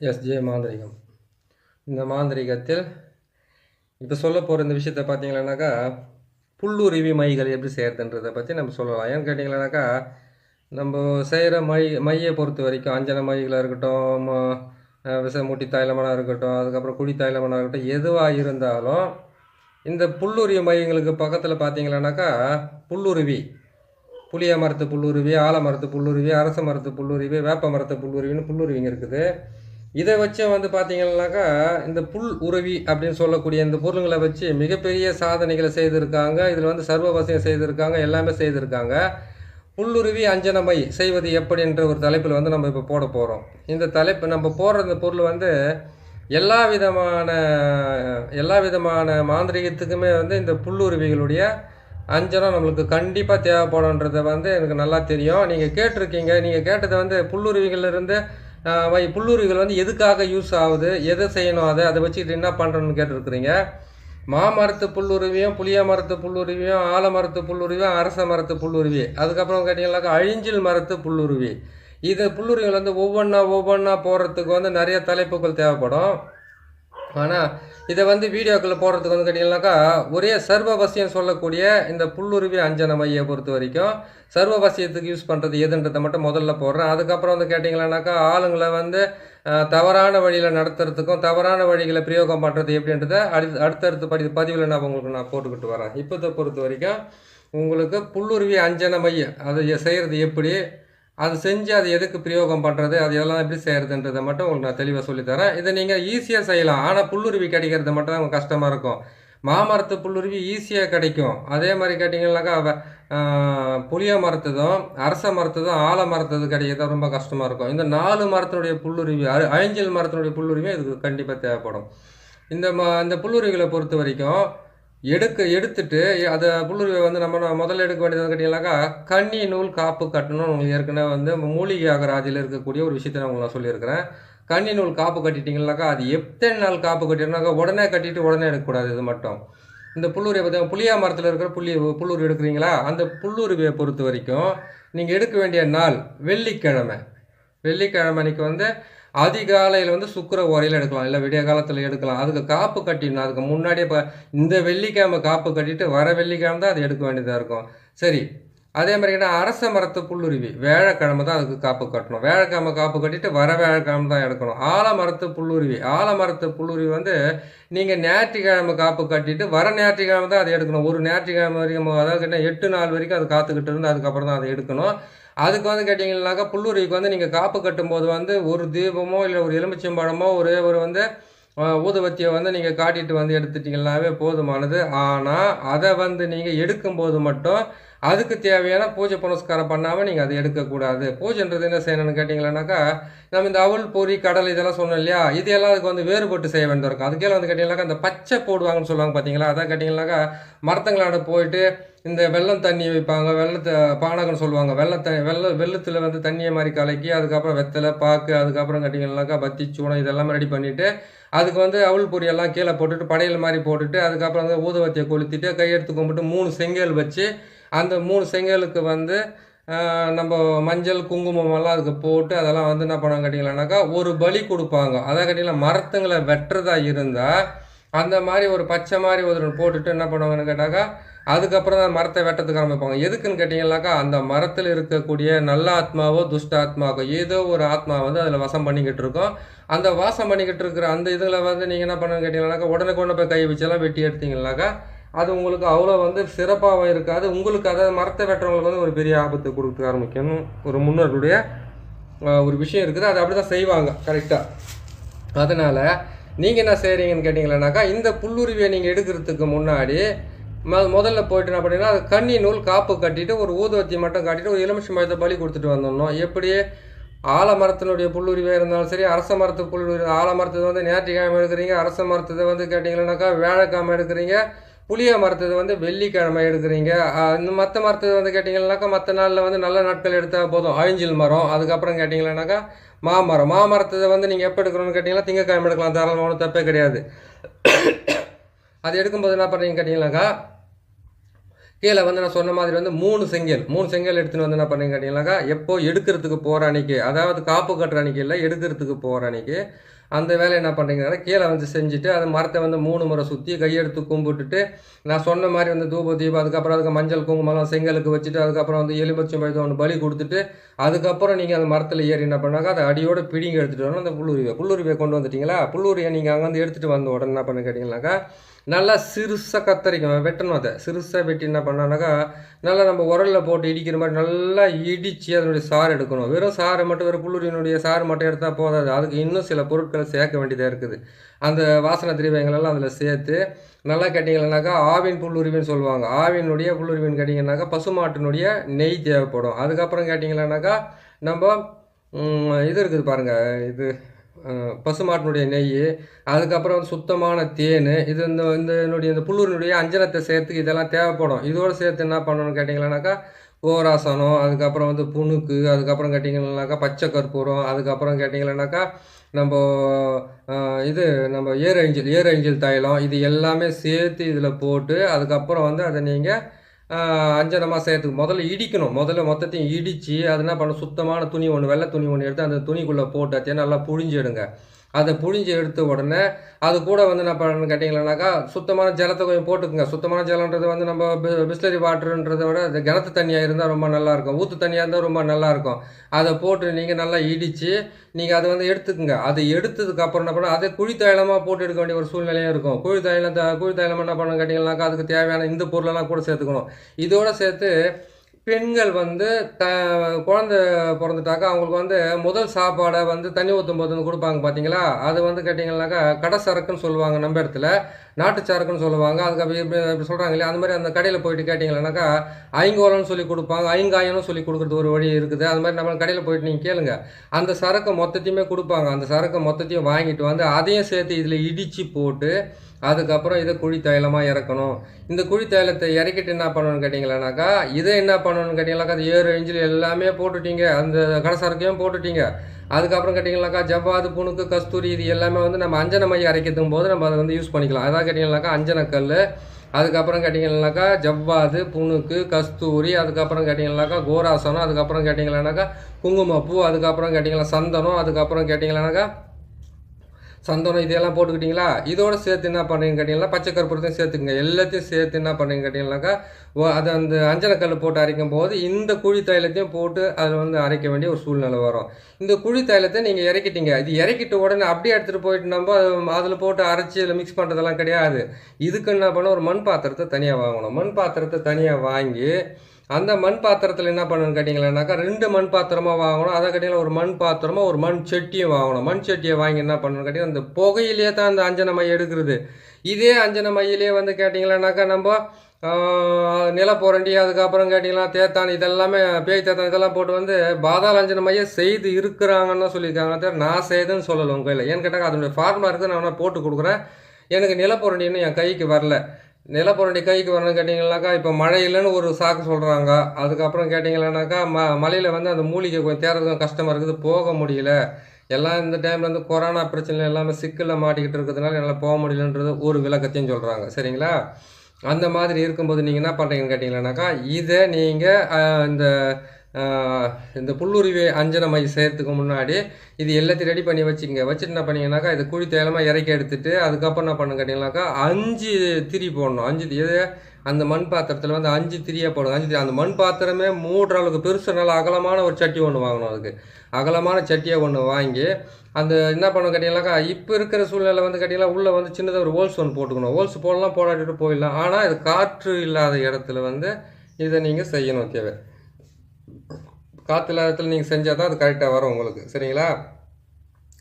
SJ மாந்திரிகம். இந்த மாந்திரிகத்தில் இப்போ சொல்ல போகிற இந்த விஷயத்தை பார்த்தீங்களானாக்கா புல்லுருவி மைகள் எப்படி செய்கிறதுன்றதை பற்றி நம்ம சொல்லலாம். ஏன்னு கேட்டிங்களானாக்கா நம்ம செய்கிற மை மையை பொறுத்த வரைக்கும் அஞ்சன மைகளாக இருக்கட்டும் ம- அஹ் தைலமனாக இருக்கட்டும் அதுக்கப்புறம் குடி தைலமனாக இருக்கட்டும் எதுவாக இருந்தாலும் இந்த புல்லுருவி மையங்களுக்கு பக்கத்தில் பார்த்தீங்களானாக்கா புல்லுருவி புளிய மரத்து புல்லுருவி ஆலமரத்து புல்லுருவி அரச மரத்து புல்லுருவி வேப்ப மரத்து புல்லுருவின்னு புல்லுருவிங்க இருக்குது. இதை வச்சு வந்து பார்த்தீங்கன்னாக்கா இந்த புல் உருவி அப்படின்னு சொல்லக்கூடிய இந்த பொருளுங்களை வச்சு மிகப்பெரிய சாதனைகளை செய்திருக்காங்க. இதில் வந்து சர்வவசியம் செய்திருக்காங்க எல்லாமே செய்திருக்காங்க. புல்லுருவி அஞ்சனமை செய்வது எப்படின்ற ஒரு தலைப்பில் வந்து நம்ம இப்போ போட போகிறோம் இந்த தலைப்பு நம்ம போடுற இந்த பொருள் வந்து எல்லா விதமான எல்லா விதமான மாந்திரிகத்துக்குமே வந்து இந்த புல்லுருவிகளுடைய அஞ்சனம் நம்மளுக்கு கண்டிப்பாக தேவைப்படும்ன்றதை வந்து எனக்கு நல்லா தெரியும். நீங்கள் கேட்டிருக்கீங்க. நீங்கள் கேட்டதை வந்து புல்லுருவிகள்லேருந்து புல்லுருவிகள் வந்து எதுக்காக யூஸ் ஆகுது எதை செய்யணும் அதை அதை வச்சுக்கிட்டு என்ன பண்ணுறோன்னு கேட்டிருக்கிறீங்க? மாமரத்து புல்லுருவியும் புளிய மரத்து புல்லுருவியும் ஆலமரத்து புல்லுருவியும் அரச மரத்து புல்லுருவி. அதுக்கப்புறம் கேட்டிங்கன்னாக்கா அழிஞ்சில் மரத்து புல்லுருவி. இது புல்லுருவிகள் வந்து ஒவ்வொன்றா ஒவ்வொன்றா போடுறதுக்கு வந்து நிறைய தலைப்புகள் தேவைப்படும். ஆனால் இதை வந்து வீடியோக்களில் போடுறதுக்கு வந்து கேட்டிங்கனாக்கா ஒரே சர்வவசியம் சொல்லக்கூடிய இந்த புல்லுருவி அஞ்சன மையை பொறுத்த வரைக்கும் சர்வவசியத்துக்கு யூஸ் பண்ணுறது எதுன்றதை மட்டும் முதல்ல போடுறேன். அதுக்கப்புறம் வந்து கேட்டிங்களானாக்கா ஆளுங்களை வந்து தவறான வழியில் நடத்துறதுக்கும் தவறான வழிகளை பிரயோகம் பண்ணுறது எப்படின்றத அடுத்து அடுத்தடுத்த படி பதிவில் நான் உங்களுக்கு நான் போட்டுக்கிட்டு வரேன். இப்போதை பொறுத்த வரைக்கும் உங்களுக்கு புல்லுருவி அஞ்சன மைய அதை செய்கிறது எப்படி அது செஞ்சு அது எதுக்கு பிரயோகம் பண்ணுறது அது எல்லாம் எப்படி செய்கிறதுன்றதை மட்டும் உங்களுக்கு நான் தெளிவாக சொல்லித்தரேன். இதை நீங்கள் ஈஸியாக செய்யலாம். ஆனால் புல்லுருவி கிடைக்கிறது மட்டும் தான் உங்களுக்கு கஷ்டமாக இருக்கும். மாமரத்து புல்லுருவி ஈஸியாக கிடைக்கும். அதே மாதிரி கேட்டிங்கன்னாக்கா புளிய மரத்துதும் அரச மரத்துதும் ஆல மரத்தது கிடைக்கிறது ரொம்ப கஷ்டமாக இருக்கும். இந்த நாலு மரத்தினுடைய புல்லுருவி அ- அழிஞ்சல் மரத்தினுடைய புல்லுருவி இதுக்கு கண்டிப்பாக தேவைப்படும். இந்த ம இந்த புல்லுருவிகளை பொறுத்த வரைக்கும் எடுக்க எடுத்துட்டு அதை புல்லுருவியை வந்து நம்ம நான் முதல்ல எடுக்க வேண்டியது கேட்டீங்கன்னாக்கா கன்னி நூல் காப்பு கட்டணும்னு உங்களுக்கு ஏற்கனவே வந்து மூலிகை அகராதியில் இருக்கக்கூடிய ஒரு விஷயத்தை நான் உங்களுக்கு நான் சொல்லியிருக்கிறேன். கன்னி நூல் காப்பு கட்டிட்டீங்கன்னாக்கா அது எத்தனை நாள் காப்பு கட்டினாக்கா உடனே கட்டிட்டு உடனே எடுக்கக்கூடாது இது மட்டும். இந்த புல்லுருவியை பற்றி புளியா மரத்தில் இருக்கிற புள்ளி புல்லூர் எடுக்கிறீங்களா? அந்த புல்லுருவியை பொறுத்த வரைக்கும் நீங்கள் எடுக்க வேண்டிய நாள் வெள்ளிக்கிழமை. வெள்ளிக்கிழமை அன்னைக்கு வந்து அதிகாலையில் வந்து சுக்கிர உரையில் எடுக்கலாம் இல்லை விடிய காலத்தில் எடுக்கலாம். அதுக்கு காப்பு கட்டிடணும். அதுக்கு முன்னாடியே இப்போ இந்த வெள்ளிக்கிழமை காப்பு கட்டிட்டு வர வெள்ளிக்கிழமை தான் அது எடுக்க வேண்டியதாக இருக்கும். சரி. அதே மாதிரி என்ன அரச மரத்து புல்லுருவி வேழக்கிழமை தான் அதுக்கு காப்பு கட்டணும். வேழக்கிழமை காப்பு கட்டிட்டு வர வேழக்கிழமை தான் எடுக்கணும். ஆலமரத்து புல்லுருவி ஆலமரத்து புல்லுருவி வந்து நீங்கள் ஞாயிற்றுக்கிழமை காப்பு கட்டிட்டு வர ஞாயிற்றுக்கிழமை தான் அதை எடுக்கணும். ஒரு ஞாயிற்றுக்கிழமை வரைக்கும் அதாவது என்ன எட்டு நாள் வரைக்கும் அது காத்துக்கிட்டு இருந்து அதுக்கப்புறம் தான் அதை எடுக்கணும். அதுக்கு வந்து கேட்டிங்கன்னாக்கா புல்லுருவிக்கு வந்து நீங்கள் காப்பு கட்டும்போது வந்து ஒரு தீபமோ இல்லை ஒரு எலுமிச்சம்பழமோ ஒரே ஒரு வந்து ஊதுபத்தியை ஊதுவத்தியை வந்து நீங்கள் காட்டிட்டு வந்து எடுத்துட்டிங்கனாவே போதுமானது. ஆனால் அதை வந்து நீங்கள் எடுக்கும்போது மட்டும் அதுக்கு தேவையான பூஜை புனஸ்காரம் பண்ணாமல் நீங்கள் அதை எடுக்கக்கூடாது. பூஜைன்றது என்ன செய்யணும்னு கேட்டிங்களானாக்கா நம்ம இந்த அவல் பொறி கடல் இதெல்லாம் சொன்னோம் இல்லையா? இதெல்லாம் அதுக்கு வந்து வேறுபட்டு செய்ய வேண்டியது இருக்கும். அதுக்கே வந்து கேட்டிங்கனாக்கா அந்த பச்சை போடுவாங்கன்னு சொல்லுவாங்க பார்த்தீங்களா அதான் கேட்டிங்கனாக்கா மரத்தங்களாட போயிட்டு இந்த வெள்ளம் தண்ணி வைப்பாங்க. வெள்ளத்தை பானகம்னு சொல்லுவாங்க. வெள்ளம் தண்ணி வெள்ள வெள்ளத்தில் வந்து தண்ணியை மாதிரி கலக்கி அதுக்கப்புறம் வெத்தலை பாக்கு அதுக்கப்புறம் கேட்டிங்கன்னாக்கா பத்தி சூடம் இதெல்லாம் ரெடி பண்ணிவிட்டு அதுக்கு வந்து அவள் பொரியெல்லாம் கீழே போட்டுட்டு படையல் மாதிரி போட்டுட்டு அதுக்கப்புறம் வந்து ஊதுவத்தியை கொளுத்திட்டு கையெடுத்து கும்பிட்டு மூணு செங்கல் வச்சு அந்த மூணு செங்கலுக்கு வந்து நம்ம மஞ்சள் குங்குமம் எல்லாம் அதுக்கு போட்டு அதெல்லாம் வந்து என்ன பண்ணாங்க கேட்டிங்களானாக்கா ஒரு பலி கொடுப்பாங்க. அதான் கேட்டிங்கன்னா மரத்துங்களை வெட்டுறதா இருந்தால் அந்த மாதிரி ஒரு பச்சை மாதிரி ஒரு போட்டுட்டு என்ன பண்ணுவாங்கன்னு கேட்டாக்கா அதுக்கப்புறம் தான் மரத்தை வெட்டத்துக்கு ஆரம்பிப்பாங்க. எதுக்குன்னு கேட்டிங்கன்னாக்கா அந்த மரத்தில் இருக்கக்கூடிய நல்ல ஆத்மாவோ துஷ்ட ஆத்மாவோ ஏதோ ஒரு ஆத்மா வந்து அதில் வசம் பண்ணிக்கிட்டு இருக்கோம். அந்த வாசம் பண்ணிக்கிட்டு இருக்கிற அந்த இதில் வந்து நீங்கள் என்ன பண்ணுன்னு கேட்டிங்கன்னாக்கா உடனே கொண்டு போய் கை வச்செல்லாம் வெட்டி எடுத்தீங்கன்னாக்கா அது உங்களுக்கு அவ்வளோ வந்து சிறப்பாகவும் இருக்காது. உங்களுக்கு அதாவது மரத்தை வெட்டுறவங்களுக்கு வந்து ஒரு பெரிய ஆபத்து கொடுக்க ஆரம்பிக்கணும். ஒரு முன்னோர்களுடைய ஒரு விஷயம் இருக்குது. அதை அப்படி தான் செய்வாங்க கரெக்டாக அதனால் நீங்கள் என்ன செய்கிறீங்கன்னு கேட்டிங்களேனாக்கா இந்த புல்லுருவியை நீங்கள் எடுக்கிறதுக்கு முன்னாடி ம முதல்ல போயிட்டு என்ன பண்ணீங்கன்னா அது கன்னி நூல் காப்பு கட்டிட்டு ஒரு ஊதுவத்தி மட்டும் காட்டிட்டு ஒரு எலுமிச்சை மரத்தை பலி கொடுத்துட்டு வந்துடணும். எப்படி? ஆலமரத்தினுடைய புல்லுருவியாக இருந்தாலும் சரி அரச மரத்து புல்லுரி ஆலமரத்தை வந்து ஞாயிற்றுக்கிழமை எடுக்கிறீங்க அரச மரத்தை வந்து கேட்டிங்கன்னாக்கா வேலைக்கிழமை எடுக்கிறீங்க. புளிய மரத்தை வந்து வெள்ளிக்கிழமை எடுக்கிறீங்க இந்த மற்ற மரத்தை வந்து கேட்டிங்கன்னாக்கா மற்ற நாளில் வந்து நல்ல நாட்கள் எடுத்தால் போதும். அழிஞ்சில் மரம் அதுக்கப்புறம் கேட்டிங்கன்னாக்கா மாமரம். மாமரத்தை வந்து நீங்கள் எப்போ எடுக்கணும்னு கேட்டிங்கன்னா திங்கக்கிழமை எடுக்கலாம். தாராளமாக ஒன்றும் தப்பே கிடையாது. அது எடுக்கும்போது என்ன பண்ணுறீங்க கேட்டிங்கனாக்கா கீழே வந்து நான் சொன்ன மாதிரி வந்து மூணு செங்கல் மூணு செங்கல் எடுத்துன்னு வந்து என்ன பண்ணீங்க கேட்டிங்கனாக்கா எப்போ எடுக்கிறதுக்கு போகிற அன்னைக்கு அதாவது காப்பு கட்டுற அன்னைக்கு இல்லை எடுக்கிறதுக்கு போகிற அன்னைக்கு அந்த வேலையை என்ன பண்ணுறீங்கன்னா கீழே வந்து செஞ்சுட்டு அந்த மரத்தை வந்து மூணு முறை சுற்றி கையெடுத்து கும்பிட்டுட்டு நான் சொன்ன மாதிரி வந்து தூப தீபம் அதுக்கப்புறம் அதுக்கு மஞ்சள் குங்குமம் செங்கலுக்கு வச்சுட்டு அதுக்கப்புறம் வந்து எலுமிச்சம் பழத்தை ஒன்று பலி கொடுத்துட்டு அதுக்கப்புறம் நீங்கள் அந்த மரத்தில் ஏறி என்ன பண்ணாங்க அதை அடியோட பிடிங்க எடுத்துகிட்டு வரணும். அந்த புல்லுருவியை புல்லுருவியை கொண்டு வந்துட்டீங்களா? புல்லுருவியை நீங்கள் அங்கே வந்து எடுத்துகிட்டு வந்த உடனே என்ன பண்ண கேட்டிங்கனாக்கா நல்லா சிறுசாக கத்தரிக்கணும். வெட்டணும் அதை. சிறுசாக வெட்டி என்ன பண்ணானாக்கா நல்லா நம்ம உரலில் போட்டு இடிக்கிற மாதிரி நல்லா இடித்து அதனுடைய சாறு எடுக்கணும். வெறும் சாறை மட்டும் வெறும் புல்லுரியினுடைய சாறு மட்டும் எடுத்தால் போதாது. அதுக்கு இன்னும் சில பொருட்களை சேர்க்க வேண்டியதாக இருக்குது. அந்த வாசனை திரவியங்களெல்லாம் அதில் சேர்த்து நல்லா கேட்டிங்கன்னாக்கா ஆவின் புல்லுருவின்னு சொல்லுவாங்க. ஆவினுடைய புல்லுருவின்னு கேட்டிங்கன்னாக்கா பசுமாட்டினுடைய நெய் தேவைப்படும். அதுக்கப்புறம் கேட்டிங்கன்னாக்கா நம்ம இது இருக்குது பாருங்கள் இது பசுமாட்டினுடைய நெய் அதுக்கப்புறம் வந்து சுத்தமான தேன் இது இந்த இந்த என்னுடைய இந்த புல்லூரினுடைய அஞ்சனத்தை சேர்த்து இதெல்லாம் தேவைப்படும். இதோடு சேர்த்து என்ன பண்ணணும்னு கேட்டிங்கன்னாக்கா ஓராசனம் அதுக்கப்புறம் வந்து புணுக்கு அதுக்கப்புறம் கேட்டிங்கன்னாக்கா பச்சை கற்பூரம் அதுக்கப்புறம் கேட்டிங்கன்னாக்கா நம்ம இது நம்ம ஏர் ஏஞ்சல் ஏர் ஏஞ்சல் தைலம் இது எல்லாமே சேர்த்து இதில் போட்டு அதுக்கப்புறம் வந்து அதை நீங்கள் அஞ்சனமாக சேர்த்துக்கு முதல்ல இடிக்கணும். முதல்ல மொத்தத்தையும் இடித்து அது என்ன பண்ண சுத்தமான துணி ஒன்று வெள்ளை துணி ஒன்று எடுத்து அந்த துணிக்குள்ளே போட்டு அதையும் நல்லா புழிஞ்சு எடுங்க. அதை புழிஞ்சு எடுத்த உடனே அது கூட வந்து என்ன பண்ணணும்னு கேட்டிங்கன்னாக்கா சுத்தமான ஜலத்தை கொஞ்சம் போட்டுக்குங்க. சுத்தமான ஜலன்றது வந்து நம்ம பிஸ்லரி வாட்டருன்றதை விட அது கிணத்து தண்ணியாக இருந்தால் ரொம்ப நல்லாயிருக்கும். ஊற்று தண்ணியாக இருந்தால் ரொம்ப நல்லாயிருக்கும். அதை போட்டு நீங்கள் நல்லா இடித்து நீங்கள் அதை வந்து எடுத்துக்குங்க. அதை எடுத்ததுக்கப்புறம் என்ன பண்ண அதை குழி தைலமாக போட்டு எடுக்க வேண்டிய ஒரு சூழ்நிலையும் இருக்கும். குழி தைலம் குழி தைலம் என்ன பண்ணணும் கேட்டிங்கன்னாக்கா அதுக்கு தேவையான இந்த பொருளெல்லாம் கூட சேர்த்துக்கணும். இதோட சேர்த்து பெண்கள் வந்து த குழந்தை பிறந்துட்டாக்கா அவங்களுக்கு வந்து முதல் சாப்பாடை வந்து தண்ணி ஊற்றும் போது வந்து கொடுப்பாங்க பார்த்தீங்களா அது வந்து கேட்டிங்கன்னாக்கா கடை சரக்குன்னு சொல்லுவாங்க நம்ம இடத்துல. நாட்டு சரக்குன்னு சொல்லுவாங்க. அதுக்கு இப்படி இப்படி சொல்கிறாங்க இல்லையா? அந்த மாதிரி அந்த கடையில் போயிட்டு கேட்டிங்கன்னாக்கா ஐங்கோலம்னு சொல்லி கொடுப்பாங்க. ஐங்காயம்னு சொல்லி கொடுக்குறது ஒரு வழி இருக்குது. அது மாதிரி நம்ம கடையில் போயிட்டு நீங்கள் கேளுங்க. அந்த சரக்கு மொத்தத்தையுமே கொடுப்பாங்க. அந்த சரக்கை மொத்தத்தையும் வாங்கிட்டு வந்து அதையும் சேர்த்து இதில் இடித்து போட்டு அதுக்கப்புறம் இதை குழி தைலமாக இறக்கணும். இந்த குழி தைலத்தை இறக்கிட்டு என்ன பண்ணணும்னு கேட்டிங்களானாக்கா இதை என்ன பண்ணணும்னு கேட்டிங்களாக்கா அது ஏறு இஞ்சில் எல்லாமே போட்டுட்டீங்க. அந்த கடைசரக்கையும் போட்டுட்டீங்க. அதுக்கப்புறம் கேட்டிங்கனாக்கா ஜவ்வாது புணுக்கு கஸ்தூரி இது எல்லாமே வந்து நம்ம அஞ்சன மையம் அரைக்கிறதுக்கும் போது நம்ம அதை வந்து யூஸ் பண்ணிக்கலாம். அதான் கேட்டிங்கனாக்கா அஞ்சனக்கல் அதுக்கப்புறம் கேட்டிங்கன்னாக்கா ஜவ்வாது புணுக்கு கஸ்தூரி அதுக்கப்புறம் கேட்டிங்கனாக்கா கோராசனம் அதுக்கப்புறம் கேட்டிங்களானாக்கா குங்குமப்பூ அதுக்கப்புறம் கேட்டிங்களா சந்தனம் அதுக்கப்புறம் கேட்டிங்களானாக்கா சந்தனம் இதெல்லாம் போட்டுக்கிட்டீங்களா? இதோட சேர்த்து என்ன பண்ணுறீங்க கேட்டிங்கன்னா பச்சை கற்பூரத்தையும் சேர்த்துக்குங்க. எல்லாத்தையும் சேர்த்து என்ன பண்ணுறீங்க கேட்டிங்கனாக்கா ஓ- அது அந்த அஞ்சனக்கல் போட்டு அரைக்கும் போது இந்த குழி தைலத்தையும் போட்டு அதில் வந்து அரைக்க வேண்டிய ஒரு சூழ்நிலை வரும். இந்த குழி தைலத்தை நீங்கள் இறக்கிட்டீங்க. இது இறக்கிட்ட உடனே அப்படியே எடுத்துகிட்டு போயிட்டு நம்ம அதில் போட்டு அரைச்சி அதில் மிக்ஸ் பண்ணுறதெல்லாம் கிடையாது. இதுக்கு என்ன பண்ண ஒரு மண் பாத்திரத்தை தனியாக வாங்கணும். மண் பாத்திரத்தை தனியாக வாங்கி அந்த மண் பாத்திரத்தில் என்ன பண்ணணும்னு கேட்டிங்களேனாக்கா ரெண்டு மண் பாத்திரமாக வாங்கணும். அதை கேட்டிங்கன்னா ஒரு மண் பாத்திரமாக ஒரு மண் சட்டியும் வாங்கணும். மண் சட்டியை வாங்கி என்ன பண்ணணும்னு கேட்டிங்கன்னா அந்த புகையிலே தான் அந்த அஞ்சன மை எடுக்கிறது. இதே அஞ்சன மையிலே வந்து கேட்டிங்களேனாக்கா நம்ம நிலப்புரண்டி அதுக்கப்புறம் கேட்டிங்கன்னா தேத்தான் இதெல்லாமே பேய் தேத்தான் இதெல்லாம் போட்டு வந்து பாதாள அஞ்சன மையம் செய்து இருக்கிறாங்கன்னு சொல்லியிருக்காங்க. தவிர நான் செய்துன்னு சொல்லலை உங்கள் கையில். ஏன்னு கேட்டால் அதனுடைய ஃபார்முலா இருக்குது நான் வேணா போட்டு கொடுக்குறேன். எனக்கு நிலப்புரண்டின்னு என் கைக்கு வரல. நிலப்புரண்டி கைக்கு வரணும் கேட்டிங்கன்னாக்கா இப்போ மழை இல்லைன்னு ஒரு சாக்கு சொல்கிறாங்க அதுக்கப்புறம் கேட்டிங்களானாக்கா ம மலையில் வந்து அந்த மூலிகை கொஞ்சம் தேடுறதுக்கும் கஷ்டமாக இருக்குது போக முடியல. எல்லாம் இந்த டைமில் வந்து கொரோனா பிரச்சனை எல்லாமே சிக்கலில் மாட்டிக்கிட்டு இருக்கிறதுனால என்னால் போக முடியலன்றது ஒரு விளக்கத்தையும் சொல்கிறாங்க சரிங்களா? அந்த மாதிரி இருக்கும்போது நீங்கள் என்ன பண்ணுறீங்கன்னு கேட்டிங்களானாக்கா இதை நீங்கள் இந்த இந்த புல்லுருவி அஞ்சன மை செய்கிறதுக்கு முன்னாடி இது எல்லாத்தையும் ரெடி பண்ணி வச்சுக்கங்க. வச்சுட்டு என்ன பண்ணீங்கன்னாக்கா இது குழி தேலமாக இறக்கி எடுத்துட்டு அதுக்கப்புறம் என்ன பண்ணுங்க கேட்டிங்கனாக்கா அஞ்சு திரி போடணும். அஞ்சு எது? அந்த மண் பாத்திரத்தில் வந்து அஞ்சு திரியாக போடணும் அஞ்சு அந்த மண் பாத்திரமே மூடுற அளவுக்கு பெருசு நல்ல அகலமான ஒரு சட்டி ஒன்று வாங்கணும் அதுக்கு. அகலமான சட்டியை ஒன்று வாங்கி அந்த என்ன பண்ணணும் கேட்டிங்கனாக்கா இப்போ இருக்கிற சூழ்நிலை வந்து கேட்டிங்கன்னா உள்ளே வந்து சின்னதாக ஒரு ஹோல்ஸ் ஒன்று போட்டுக்கணும். ஹோல்ஸ் போடலாம் போடாட்டிட்டு போயிடலாம். ஆனால் இது காற்று இல்லாத இடத்துல வந்து இதை நீங்கள் செய்யணும் தேவை காற்று இல்லாத இடத்துல நீங்கள் செஞ்சால் தான் அது கரெக்டாக வரும் உங்களுக்கு. சரிங்களா?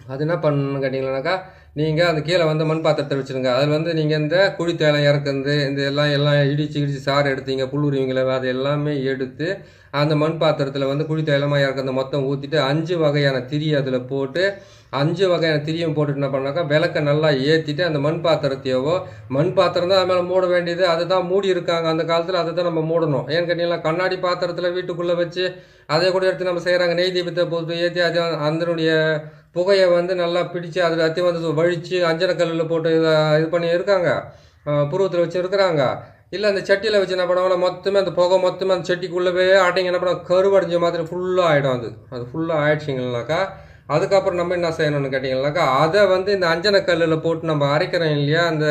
அது என்ன பண்ணணும்னு கேட்டிங்கன்னாக்கா நீங்கள் அந்த கீழே வந்து மண் பாத்திரத்தை வச்சுருங்க. அதில் வந்து நீங்கள் இந்த குழித்தேலை இறக்குறது இந்த எல்லாம் எல்லாம் இடிச்சு இடித்து சாறு எடுத்தீங்க புல்லுரிவிங்களை அது எல்லாமே எடுத்து அந்த மண் பாத்திரத்தில் வந்து குழித்தேலமாக இறக்குறது மொத்தம் ஊற்றிட்டு அஞ்சு வகையான திரி அதில் போட்டு அஞ்சு வகையான திரியும் போட்டு என்ன பண்ணாக்கா விளக்க நல்லா ஏற்றிட்டு அந்த மண் பாத்திரத்தையவோ மண் பாத்திரம் தான் அது மேலே மூட வேண்டியது அதுதான் மூடி இருக்காங்க அந்த காலத்தில் அதை தான் நம்ம மூடணும். ஏன்னு கேட்டிங்கன்னா கண்ணாடி பாத்திரத்தில் வீட்டுக்குள்ளே வச்சு அதை கூட எடுத்து நம்ம செய்கிறாங்க நெய் தீபத்தை போட்டு ஏற்றி அது அதனுடைய புகையை வந்து நல்லா பிடிச்சு அதில் அத்தி வந்து வழித்து அஞ்சனக்கல்லில் போட்டு இதை இது பண்ணி இருக்காங்க. புருவத்தில் வச்சு இருக்கிறாங்க. இல்லை அந்த சட்டியில் வச்சு என்ன பண்ணுவாங்க மொத்தமே அந்த புகை மொத்தமே அந்த சட்டிக்குள்ளவே ஆட்டைங்க என்ன பண்ணுவோம் கருவடைஞ்ச மாதிரி ஃபுல்லாக ஆகிடும் அது. அது ஃபுல்லாக ஆயிடுச்சிங்கனாக்கா அதுக்கப்புறம் நம்ம என்ன செய்யணும்னு கேட்டிங்கனாக்கா அதை வந்து இந்த அஞ்சனக்கல்லில் போட்டு நம்ம அரைக்கிறோம் இல்லையா? அந்த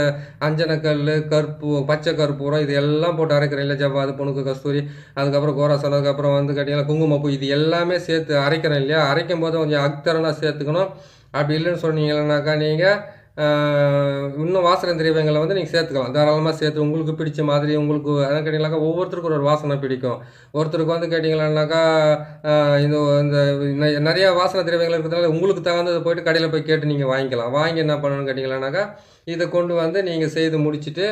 அஞ்சனக்கல் கற்பூ பச்சை கற்பூரம் இது எல்லாம் போட்டு அரைக்கிறோம் இல்லையா? ஜவ்வாது புணுக்கு கஸ்தூரி அதுக்கப்புறம் கோராசல் அதுக்கப்புறம் வந்து கேட்டிங்கன்னா குங்குமப்பூ இது எல்லாமே சேர்த்து அரைக்கிறோம் இல்லையா? அரைக்கும் போது கொஞ்சம் அக்தரனாக சேர்த்துக்கணும். அப்படி இல்லைன்னு சொன்னீங்கன்னாக்கா நீங்கள் இன்னும் வாசனை திரவியங்களை வந்து நீங்கள் சேர்த்துக்கலாம். தாராளமாக சேர்த்து உங்களுக்கு பிடிச்ச மாதிரி உங்களுக்கு அதான் கேட்டிங்கனாக்கா ஒவ்வொருத்தருக்கும் ஒரு ஒரு வாசனை பிடிக்கும். ஒருத்தருக்கு வந்து கேட்டிங்களானாக்கா இந்த இந்த நிறையா வாசனை திரவியங்கள் இருக்கிறதுனால உங்களுக்கு தகுந்தது போய்ட்டு கடையில் போய் கேட்டு நீங்கள் வாங்கிக்கலாம். வாங்கி என்ன பண்ணணும்னு கேட்டிங்களானாக்கா இதை கொண்டு வந்து நீங்கள் செய்து முடிச்சுட்டு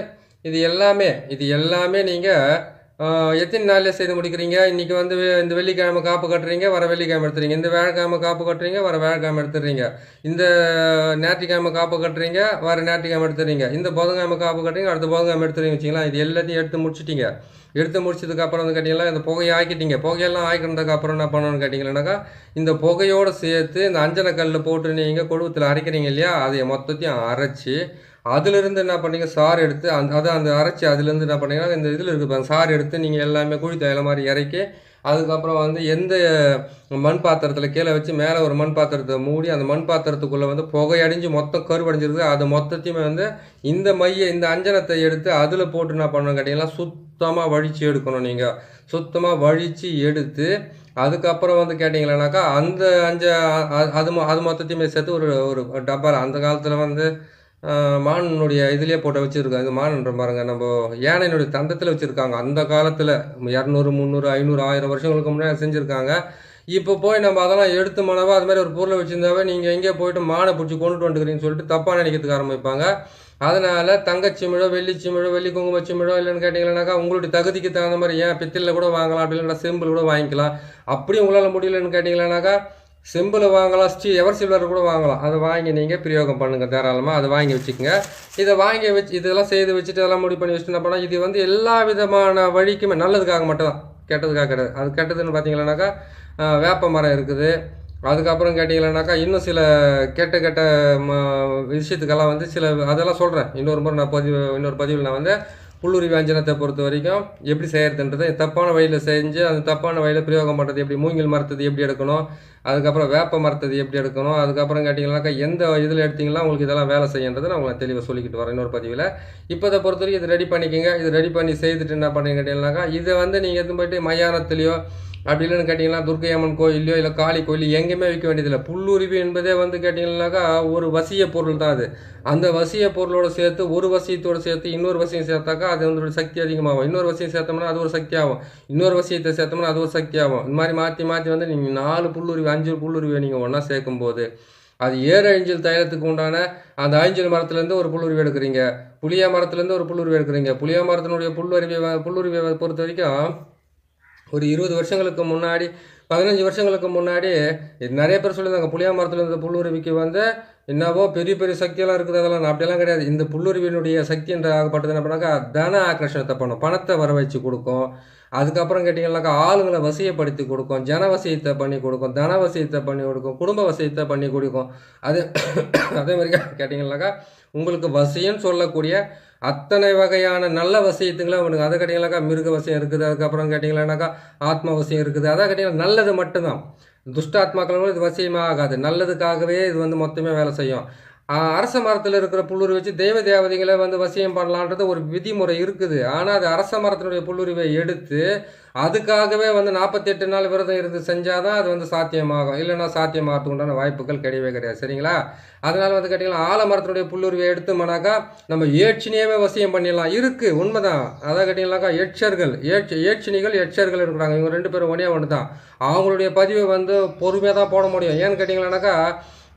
இது எல்லாமே இது எல்லாமே நீங்கள் எத்தனை நாளில் செய்து முடிக்கிறீங்க? இன்றைக்கி வந்து இந்த வெள்ளிக்கிழமை காப்பு கட்டுறீங்க வர வெள்ளிக்கிழமை எடுத்துறீங்க. இந்த வியாழக்கிழமை காப்பு கட்டுறீங்க வர வேலைக்கிழமை எடுத்துறீங்க. இந்த ஞாயிற்றுக்கிழமை காப்பு கட்டுறீங்க வர ஞாயிற்றுக்கிழமை எடுத்துறீங்க. இந்த புதன்கிழமை காப்பு கட்டுறீங்க அடுத்த புதன்கிழமை எடுத்துறீங்க. வச்சிங்களா இது எல்லாத்தையும் எடுத்து முடிச்சிட்டிங்க. எடுத்து முடிச்சதுக்கப்புறம் வந்து கேட்டிங்கன்னா இந்த புகையை ஆக்கிட்டீங்க. புகையெல்லாம் ஆக்கினதுக்கப்புறம் என்ன பண்ணணும்னு கேட்டிங்கன்னாக்கா இந்த புகையோடு சேர்த்து இந்த அஞ்சனை கல்லில் போட்டு நீங்கள் கொழுவத்தில் அரைக்கிறீங்க இல்லையா அதை மொத்தத்தையும் அரைச்சி அதுலேருந்து என்ன பண்ணீங்க? சாறு எடுத்து அந்த அதை அந்த அரைச்சி அதுலேருந்து என்ன பண்ணீங்கன்னா இந்த இதில் இருக்குது பாருங்க, சாறு எடுத்து நீங்கள் எல்லாமே குழி தயில மாதிரி இறக்கி அதுக்கப்புறம் வந்து எந்த மண் பாத்திரத்தில் கீழே வச்சு மேலே ஒரு மண் பாத்திரத்தை மூடி அந்த மண் பாத்திரத்துக்குள்ளே வந்து புகையடிஞ்சு மொத்தம் கருவடைஞ்சிருக்கு அது மொத்தத்தையுமே வந்து இந்த மைய இந்த அஞ்சனத்தை எடுத்து அதில் போட்டு என்ன பண்ணணும் கேட்டிங்கன்னா சுத்தமாக வழித்து எடுக்கணும் நீங்கள் சுத்தமாக வழித்து எடுத்து அதுக்கப்புறம் வந்து கேட்டிங்களேனாக்கா அந்த அஞ்ச அது மொ- அது மொத்தத்தையுமே சேர்த்து ஒரு ஒரு டப்பாவில் அந்த காலத்தில் வந்து மானுடைய இதுலேயே போட்டு வச்சுருக்காங்க. இது மானுன்ற பாருங்க நம்ம யானையினுடைய தந்தத்தில் வச்சுருக்காங்க. அந்த காலத்தில் இரநூறு முந்நூறு ஐநூறு ஆயிரம் வருஷங்களுக்கு முன்னாடி செஞ்சுருக்காங்க. இப்போ போய் நம்ம அதெல்லாம் எடுத்து மனவா அது மாதிரி ஒரு பொருளை வச்சுருந்தாவே நீங்கள் எங்கேயோ போயிட்டு மானை பிடிச்சி கொண்டுட்டு வந்துக்கிறீங்கன்னு சொல்லிட்டு தப்பாக நினைக்கிறதுக்கு ஆரம்பிப்பாங்க. அதனால் தங்கச்சிமிழோ வெள்ளிச்சிமிழோ வெள்ளி குங்குமச்சிமிழோ இல்லைன்னு கேட்டிங்கன்னாக்கா உங்களுடைய தகுதிக்கு தகுந்த மாதிரி ஏன் பித்தளில் கூட வாங்கலாம் அப்படி இல்லைன்னா செம்பில் கூட வாங்கிக்கலாம். அப்படி உங்களால் முடியலன்னு கேட்டிங்களானாக்கா சிம்பிள் வாங்கலாம் ஸ்டீ எவர் சில்வர் கூட வாங்கலாம். அதை வாங்கி நீங்கள் பிரயோகம் பண்ணுங்கள் தாராளமாக அதை வாங்கி வச்சுக்கோங்க. இதை வாங்கி வச்சு இதெல்லாம் செய்து வச்சுட்டு இதெல்லாம் முடிவு பண்ணி வச்சுட்டு என்ன பண்ணால் இது வந்து எல்லா விதமான வழிக்குமே நல்லதுக்காக மட்டும்தான். கெட்டதுக்காக கிடையாது. அது கெட்டதுன்னு பார்த்தீங்கன்னாக்கா வேப்ப மரம் இருக்குது. அதுக்கப்புறம் கேட்டிங்களானாக்கா இன்னும் சில கெட்ட கெட்ட விஷயத்துக்கெல்லாம் வந்து சில அதெல்லாம் சொல்கிறேன் இன்னொரு முறை நான் பதிவு இன்னொரு பதிவில் நான் வந்து புல்லுரி வியாஞ்சனத்தை பொறுத்த வரைக்கும் எப்படி செய்கிறதுன்றது தப்பான வழியில் செஞ்சு அந்த தப்பான வழியில் பிரயோகம் பண்ணுறது எப்படி மூங்கில் மரத்தது எப்படி எடுக்கணும் அதுக்கப்புறம் வேப்ப மரத்தது எப்படி எடுக்கணும் அதுக்கப்புறம் கேட்டிங்கனாக்கா எந்த இதில் எடுத்தீங்கன்னா உங்களுக்கு இதெல்லாம் வேலை செய்யன்றதை நான் உங்களை தெளிவாக சொல்லிக்கிட்டு வரேன் இன்னொரு பதிவில். இப்போ இதை பொறுத்த வரைக்கும் இது ரெடி பண்ணிக்கோங்க. இது ரெடி பண்ணி செய்துட்டு என்ன பண்ணுறீங்க கேட்டிங்கனாக்கா இதை வந்து நீங்கள் எதுவும் போயிட்டு மயானத்துலேயோ அப்படி இல்லைன்னு கேட்டிங்கன்னா துர்க்கை அம்மன் கோயிலையோ இல்லை காளி கோயில் எங்கேயுமே வைக்க வேண்டியதில்லை. புல்லுருவி என்பதே வந்து கேட்டிங்கன்னாக்கா ஒரு வசிய பொருள் தான் அது. அந்த வசிய பொருளோட சேர்த்து ஒரு வசியத்தோடு சேர்த்து இன்னொரு வசியம் சேர்த்தாக்கா அது வந்து ஒரு சக்தி அதிகமாகும். இன்னொரு வசியம் சேர்த்தோம்னா அது ஒரு சக்தி ஆகும். இன்னொரு வசியத்தை சேர்த்தோம்னா அது ஒரு சக்தி ஆகும். இந்த மாதிரி மாற்றி மாற்றி வந்து நீங்கள் நாலு புல்லுருவி அஞ்சு புல்லுருவியை நீங்கள் ஒன்றா சேர்க்கும்போது அது ஏறு அழிஞ்சல் தைலத்துக்கு உண்டான அந்த அழிஞ்சல் மரத்துலேருந்து ஒரு புல்லுருவி எடுக்கிறீங்க. புளிய மரத்துலேருந்து ஒரு புல்லுருவி எடுக்கிறீங்க. புளிய மரத்தினுடைய புல்லுருவி புல்லுருவியை பொறுத்த வரைக்கும் ஒரு இருபது வருஷங்களுக்கு முன்னாடி பதினஞ்சு வருஷங்களுக்கு முன்னாடி நிறைய பேர் சொல்லியிருந்தாங்க புளியா மரத்தில் இருந்த புல்லுருவிக்கு வந்து என்னவோ பெரிய பெரிய சக்தியெல்லாம் இருக்குது அதெல்லாம் அப்படியெல்லாம் கிடையாது. இந்த புல்லுருவினுடைய சக்தி என்ற ஆகப்பட்டது என்ன பண்ணாக்கா தன ஆக்கர்ஷணத்தை பண்ணும். பணத்தை வர வச்சு கொடுக்கும். அதுக்கப்புறம் கேட்டிங்கன்னாக்கா ஆளுங்களை வசியப்படுத்தி கொடுக்கும். ஜன வசியத்தை பண்ணி கொடுக்கும். தன வசியத்தை பண்ணி கொடுக்கும். குடும்ப வசியத்தை பண்ணி கொடுக்கும். அது அதே மாதிரி கேட்டிங்கன்னாக்கா உங்களுக்கு வசியம் சொல்லக்கூடிய அத்தனை வகையான நல்ல வசியத்துங்களும் அவனுக்கு. அதை கேட்டிங்கனாக்கா மிருக வசியம் இருக்குது. அதுக்கப்புறம் கேட்டிங்களானாக்கா ஆத்ம வசியம் இருக்குது. அதான் கேட்டிங்கன்னா நல்லது மட்டும்தான். துஷ்டாத்மாக்களும் இது வசியமாக ஆகாது. நல்லதுக்காகவே இது வந்து மொத்தமே வேலை செய்யும். அரச மரத்தில் இருக்கிற புல்லுரி வச்சு தெய்வ தேவதைகளை வந்து வசியம் பண்ணலான்றது ஒரு விதிமுறை இருக்குது. ஆனால் அது அரச மரத்தினுடைய புல்லுரிவை எடுத்து அதுக்காகவே வந்து நாற்பத்தெட்டு நாள் விரதம் இருந்து செஞ்சாதான் அது வந்து சாத்தியமாகும். இல்லைன்னா சாத்தியமாகிறதுக்கு உண்டான வாய்ப்புகள் கிடையவே கிடையாது. சரிங்களா? அதனால் வந்து கேட்டிங்கன்னா ஆலமரத்தினுடைய புல்லுருவியை எடுத்தோம்னாக்கா நம்ம ஏட்சினியவே வசியம் பண்ணிடலாம். இருக்கு உண்மைதான். அதான் கேட்டிங்கனாக்கா எட்சர்கள் ஏட்ச ஏட்சினிகள் எட்சர்கள் இருக்கிறாங்க. இவங்க ரெண்டு பேரும் ஒன்றே ஒன்று தான். அவங்களுடைய பதிவை வந்து பொறுமையாக தான் போட முடியும். ஏன்னு கேட்டிங்களானாக்கா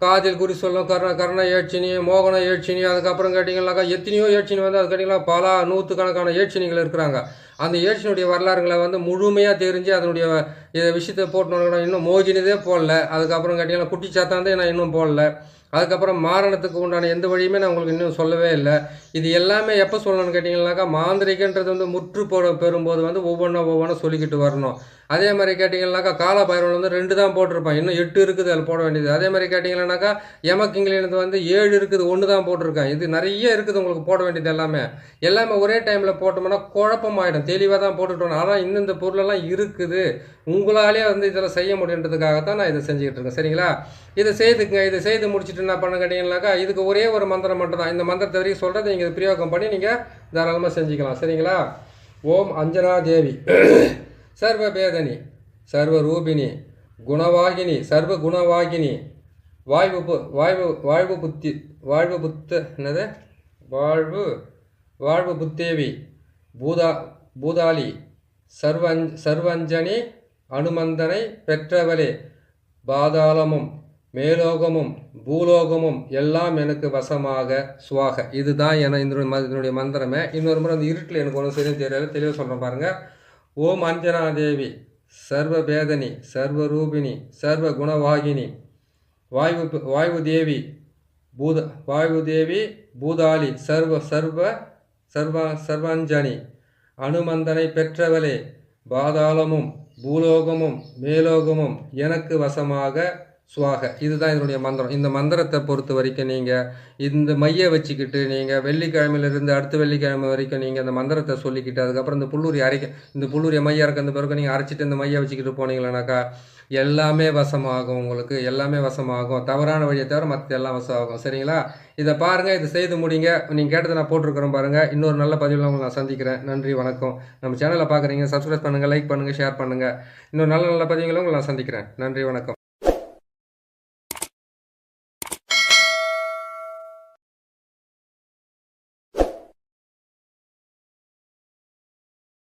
காதில் குறி சொல்லும் கர்ண கர்ண ஏட்சினி மோகன ஏட்சினி அதுக்கப்புறம் கேட்டிங்கன்னாக்கா எத்தனையோ ஏட்சினி வந்து அது கேட்டிங்கன்னா பல நூற்றுக்கணக்கான ஏட்சினிகள் இருக்கிறாங்க. அந்த ஏட்சினுடைய வரலாறுகளை வந்து முழுமையாக தெரிஞ்சு அதனுடைய இதை விஷயத்தை போட்டோன்னா இன்னும் மோஜினதே போடல. அதுக்கப்புறம் கேட்டிங்கன்னா குட்டி சாத்தாந்தே நான் இன்னும் போடல. அதுக்கப்புறம் மாரணத்துக்கு உண்டான எந்த வழியுமே நான் உங்களுக்கு இன்னும் சொல்லவே இல்லை. இது எல்லாமே எப்போ சொல்லணும்னு கேட்டிங்கன்னாக்கா மாந்திரிகன்றது வந்து முற்று போட பெறும்போது வந்து ஒவ்வொன்றா ஒவ்வொன்றா சொல்லிக்கிட்டு வரணும். அதே மாதிரி கேட்டிங்கன்னாக்கா கால பைரவன் வந்து ரெண்டு தான் போட்டிருப்பான். இன்னும் எட்டு இருக்குது அதில் போட வேண்டியது. அதே மாதிரி கேட்டிங்கன்னாக்கா எமக்கிங்கிலிருந்து வந்து ஏழு இருக்குது ஒன்று தான் போட்டிருக்கான். இது நிறைய இருக்குது உங்களுக்கு போட வேண்டியது எல்லாமே. எல்லாமே ஒரே டைமில் போட்டோம்னா குழப்பமாயிடும் தெளிவாக தான் போட்டுட்டோம். ஆனால் இந்தந்த பொருளெல்லாம் இருக்குது. உங்களாலே வந்து இதில் செய்ய முடியுன்றதுக்காகத்தான் நான் இதை செஞ்சுக்கிட்டு இருக்கேன். சரிங்களா? இதை செய்துக்குங்க. இதை செய்து முடிச்சுட்டு என்ன பண்ண கேட்டிங்கனாக்கா இதுக்கு ஒரே ஒரு மந்திரம் மட்டும் தான். இந்த மந்திரத்தை வரைக்கும் சொல்கிறத நீங்கள் பிரயோகம் பண்ணி நீங்கள் தாராளமாக செஞ்சுக்கலாம். சரிங்களா? ஓம் அஞ்சனா தேவி. சர்வ பேதனி சர்வ குணவாகினி சர்வ குணவாகினி வாழ்வு பு வாழ்வு வாழ்வு புத்தி வாழ்வு புத்த என்னது? வாழ்வு வாழ்வு புத்தேவி பூதா பூதாளி சர்வஞ் சர்வஞ்சனி அனுமந்தனை பெற்றவளே. பாதாளமும் மேலோகமும் பூலோகமும் எல்லாம் எனக்கு வசமாக சுவாக. இதுதான் என இதனுடைய இதனுடைய மந்திரமே. இன்னொரு முறை அந்த இருட்டில் எனக்கு ஒன்றும் சரியும் தெரியாது தெளிவாக சொல்கிறேன் பாருங்கள் ஓம் அஞ்சனா தேவி சர்வ சர்வகுணவாகினி. சர்வ குணவாகினி வாயு வாயு தேவி பூத வாயு தேவி பூதாளி சர்வ சர்வ சர்வ சர்வாஞ்சனி. அனுமந்தனை பெற்றவளே பாதாளமும் பூலோகமும் மேலோகமும் எனக்கு வசமாக சுவாக. இதுதான் இதனுடைய மந்திரம். இந்த மந்திரத்தை பொறுத்த வரைக்கும் நீங்கள் இந்த மைய வச்சுக்கிட்டு நீங்கள் வெள்ளிக்கிழமையிலிருந்து அடுத்த வெள்ளிக்கிழமை வரைக்கும் நீங்கள் அந்த மந்திரத்தை சொல்லிக்கிட்டு அதுக்கப்புறம் இந்த புல்லூரி அரைக்க இந்த புல்லூரி மைய அரைக்க அந்த பிறகு நீங்கள் அரைச்சிட்டு இந்த மைய வச்சுக்கிட்டு போனீங்களானாக்கா எல்லாமே வசமாகும் உங்களுக்கு. எல்லாமே வசமாகும். தவறான வழியை தவிர மற்ற எல்லாம் வசமாகும். சரிங்களா? இதை பாருங்கள் இதை செய்து முடிங்க. நீங்கள் கேட்டதை நான் போட்டிருக்கிறேன் பாருங்கள் இன்னொரு நல்ல பதிவில் உங்களை நான் சந்திக்கிறேன். நன்றி வணக்கம். நம்ம சேனலை பார்க்குறீங்க சப்ஸ்கிரைப் பண்ணுங்கள் லைக் பண்ணுங்கள் ஷேர் பண்ணுங்கள் இன்னொரு நல்ல நல்ல பதிவுகளும் உங்களை நான் சந்திக்கிறேன். நன்றி வணக்கம்.